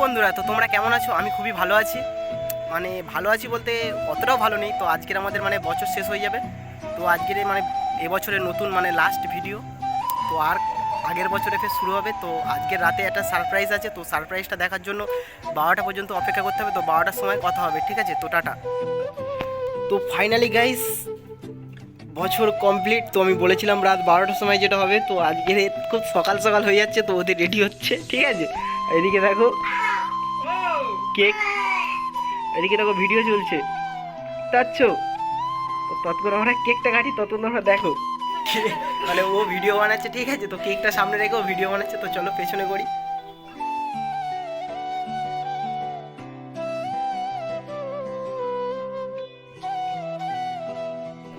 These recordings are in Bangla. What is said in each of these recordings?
বন্ধুরা, তো তোমরা কেমন আছো? আমি খুবই ভালো আছি। মানে ভালো আছি বলতে অতটাও ভালো নেই। তো আজকের আমাদের মানে বছর শেষ হয়ে যাবে। তো আজকের মানে এবছরের নতুন মানে লাস্ট ভিডিও তো আর আগের বছরে ফের শুরু হবে। তো আজকের রাতে একটা সারপ্রাইজ আছে। তো সারপ্রাইজটা দেখার জন্য বারোটা পর্যন্ত অপেক্ষা করতে হবে। তো বারোটার সময় কথা হবে, ঠিক আছে? তো টাটা। তো ফাইনালি গাইস বছর কমপ্লিট তো আমি বলেছিলাম রাত বারোটার সময় যেটা হবে। তো আজকে খুব সকাল সকাল হয়ে যাচ্ছে। তো ওদের রেডি হচ্ছে, ঠিক আছে? এদিকে দেখো। কেক। এদিকে দেখো ভিডিও চলছে। তাচ্ছ। তো তৎক্ষণ আমরা কেকটা কাটি ততক্ষণ আমরা দেখো। মানে ও ভিডিও বানাচ্ছে ঠিক আছে? তো কেকটা সামনে রেখে ও ভিডিও বানাচ্ছে তো চলো পেছনে করি।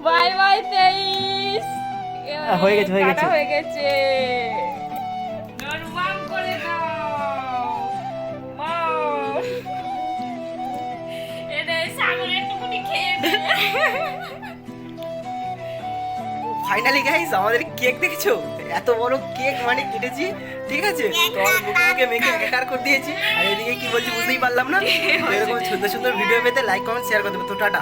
বাই বাই তেইশ। হয়ে গেছে, হয়ে গেছে। হয়ে গেছে। ফাইনালি গাইস আমাদের কেক দেখেছ? এত বড় কেক মানে কেটেছি ঠিক আছে? তোমাকে মুখে একাকার করে দিয়েছি। আর এদিকে কি বলছি বুঝতেই পারলাম না? এরকম সুন্দর সুন্দর ভিডিও পেতে লাইক কমেন্ট শেয়ার করতে হবে তো টাটা।